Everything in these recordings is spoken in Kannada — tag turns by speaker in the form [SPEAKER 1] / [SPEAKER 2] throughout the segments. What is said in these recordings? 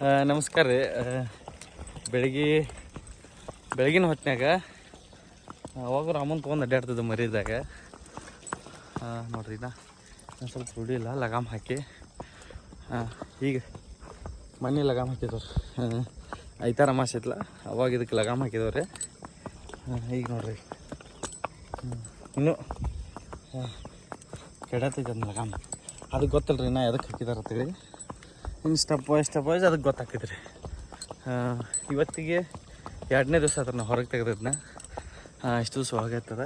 [SPEAKER 1] ನಮಸ್ಕಾರ ರೀ. ಬೆಳಗ್ಗೆ, ಬೆಳಗಿನ ಹೊತ್ತಿನಾಗ ಅವಾಗ ರಾಮನ್ ತೊಗೊಂಡು ಅಡ್ಡಾಡ್ತದೆ ಮರಿದಾಗ ನೋಡ್ರಿ ನಾ ಸ್ವಲ್ಪ ಇಲ್ಲ, ಲಗಾಮ್ ಹಾಕಿ. ಈಗ ಮನೆ ಲಗಾಮ್ ಹಾಕಿದವ್ರಿ ಐತಾರ ಅಮಾಸೆ ಐತ್ಲ, ಅವಾಗ ಇದಕ್ಕೆ ಲಗಾಮ್ ಹಾಕಿದವ್ರಿ ಈಗ ನೋಡ್ರಿ. ಇನ್ನು ಕೆಡತೈತೆ ಅದನ್ನ ಲಗಾಮ್. ಅದಕ್ಕೆ ಗೊತ್ತಲ್ರಿ ನಾ ಎದಕ್ಕೆ ಹಾಕಿದಾರ ಅಂತೇಳಿ ಇನ್ನು ಸ್ಟೆಪ್ ವೈಸ್ ಸ್ಟೆಪ್ ವೈಸ್ ಅದಕ್ಕೆ ಗೊತ್ತಾಕೈತೆ ರೀ ಇವತ್ತಿಗೆ ಎರಡನೇ ದಿವಸ ನಾವು ಹೊರಗೆ ತೆಗೆದದ್ನ. ಇಷ್ಟು ದಿವಸ ಒಳಗಾಯ್ತದ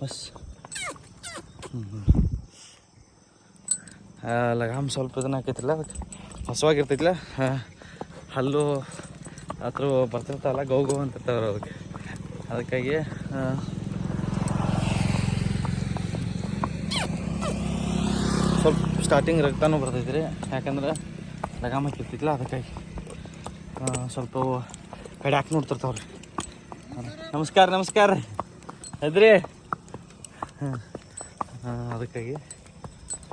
[SPEAKER 1] ಬಸ್. ಹ್ಞೂ ಲಗಾಮ್ ಸ್ವಲ್ಪ ಇದನ್ನ ಹಾಕೈತಿಲ್ಲ ಅದಕ್ಕೆ ಹೊಸವಾಗಿರ್ತೈತಿಲ್ಲ ಹಲ್ಲು ಹತ್ರ ಬರ್ತಿರ್ತಾವಲ್ಲ, ಗೌ ಗೌ ಅಂತಿರ್ತಾವ್ರು ಅದಕ್ಕೆ. ಅದಕ್ಕಾಗಿ ಸ್ವಲ್ಪ ಸ್ಟಾರ್ಟಿಂಗ್ ರಕ್ತನೂ ಬರ್ತೈತಿ ರೀ ಯಾಕಂದ್ರೆ ಲಗಾಮ ಹಾಕಿರ್ತಿಲ್ಲ ಅದಕ್ಕಾಗಿ ಸ್ವಲ್ಪ ಕಡೆ ಹಾಕಿ ನೋಡ್ತಿರ್ತಾವ್ರಿ. ನಮಸ್ಕಾರ ನಮಸ್ಕಾರ. ರೀ ಅದ್ರಿ ಹಾಂ ಅದಕ್ಕಾಗಿ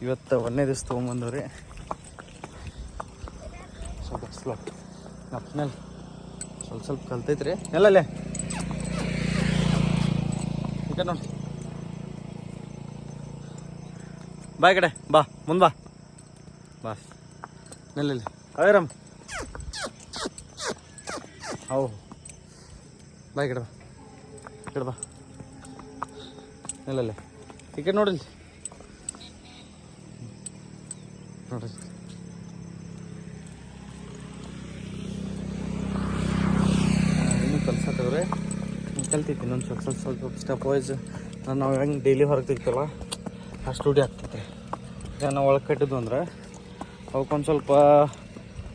[SPEAKER 1] ಇವತ್ತು ಒಂದನೇ ದಿವಸ ತೊಗೊಂಬಂದವ್ರಿ. ಸ್ವಲ್ಪ ಸ್ಲೋ ನಪ್ನಲ್ಲಿ ಸ್ವಲ್ಪ ಸ್ವಲ್ಪ ಕಲ್ತೈತ್ರಿ. ಎಲ್ಲಲ್ಲೇ ಈಗ ನೋಡಿ. ಬಾ ಈ ಕಡೆ ಬಾ ಮುಂದೆ ಬಾ. ಬಾಸ್ ನಿಲ್ಲಿ ಅವೇರಮ್ ಹೌ. ಬಾ ಈ ಕಡೆ ಬಾ. ಈ ಕಡೆ ಬಾ. ಇಲ್ಲಲ್ಲ ಈ ಕಡೆ ನೋಡಿ ನೋಡ್ರಿ ಇನ್ನೂ ಕಲ್ಸತ್ತವ್ರೆ ಸ್ವಲ್ಪ ಸ್ವಲ್ಪ ಸ್ವಲ್ಪ ಸ್ಟೆಪ್ ವೈಸ್ ನಾವು ಹೆಂಗೆ ಡೈಲಿ ಹೊರಗೆ ತೆಗಿತಲ್ಲ ಅಷ್ಟು ರೂಢಿ ಆಗ್ತೈತೆ. ಈಗ ನಾವು ಒಳಗೆ ಕಟ್ಟಿದ್ವು ಅಂದ್ರೆ ಅವಕ್ಕೊಂದು ಸ್ವಲ್ಪ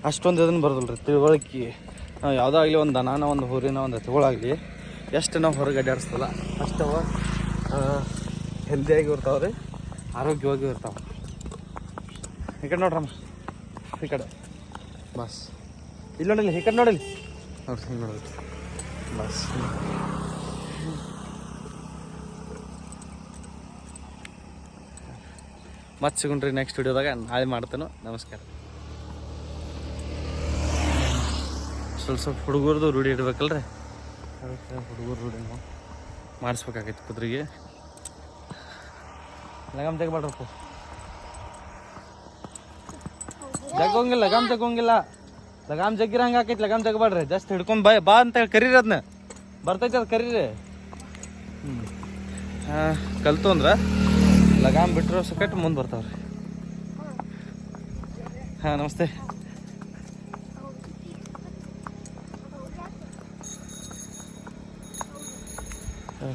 [SPEAKER 1] ಅಷ್ಟೊಂದು ಇದನ್ನು ಬರೋದಿಲ್ಲ ರೀ ತಿಳುವಳಿಕೆ. ನಾವು ಯಾವುದೋ ಆಗಲಿ ಒಂದು ದನಾನ ಒಂದು ಹುರಿನ ಒಂದು ಎತ್ತುಗಳಾಗಲಿ ಎಷ್ಟು ನಾವು ಹೊರಗೆ ಅಡ್ಡಾಡಿಸ್ತಲ್ಲ ಅಷ್ಟವ ಹೆಲ್ದಿಯಾಗಿ ಇರ್ತಾವೆ ರೀ ಆರೋಗ್ಯವಾಗಿ ಇರ್ತಾವೆ. ಈ ಕಡೆ ನೋಡ್ರಮ್ಮ ಈ ಕಡೆ. ಬಸ್. ಇಲ್ಲಿ ನೋಡಿಲ್ಲ ಈ ಕಡೆ ನೋಡಿಲ್ಲ. ನೋಡ್ರಿ ಹಿಂಗೆ ನೋಡಿಲ್ಲ ಬಸ್. ಮತ್ತೆ ಸಿಗುಣ್ರಿ ನೆಕ್ಸ್ಟ್ ವಿಡಿಯೋದಾಗ ನಾಳೆ ಮಾಡ್ತೇನೆ. ನಮಸ್ಕಾರ. ಸ್ವಲ್ಪ ಸ್ವಲ್ಪ ಹುಡುಗರದು ರೂಢಿ ಇಡ್ಬೇಕಲ್ರಿ? ಅದಕ್ಕೆ ಹುಡುಗರು ರೂಢಿ ನಾವು ಮಾಡಿಸ್ಬೇಕಾಗೈತಿ ಕುದ್ರಿಗೆ. ಲಗಾಮ್ ತೆಗಬೇಡ್ರಪ್ಪ ಜಗ್ಗೋಂಗಿಲ್ಲ ಲಗಾಮ್ ಜಗ್ಗೋಂಗಿಲ್ಲ ಲಗಾಮ್ ಜಗ್ಗಿರ ಹಂಗೆ ಆಕೈತಿ ಲಗಾಮ್ ಜಗ್ಬೇಡ್ರಿ ಜಸ್ಟ್ ಹಿಡ್ಕೊಂಡು ಬಾ ಬಾ ಅಂತ ಹೇಳಿ ಕರೀರಿ ಅದನ್ನ ಬರ್ತೈತಿ ಅದು ಕರೀರಿ. ಹ್ಞೂ ಕಲ್ತು ಅಂದ್ರೆ? ಲಗಾಮ್ ಬಿಟ್ಟರು ಸಕಟ್ ಮುಂದೆ ಬರ್ತಾವ್ರಿ. ಹಾಂ ನಮಸ್ತೆ. ಹಾಂ.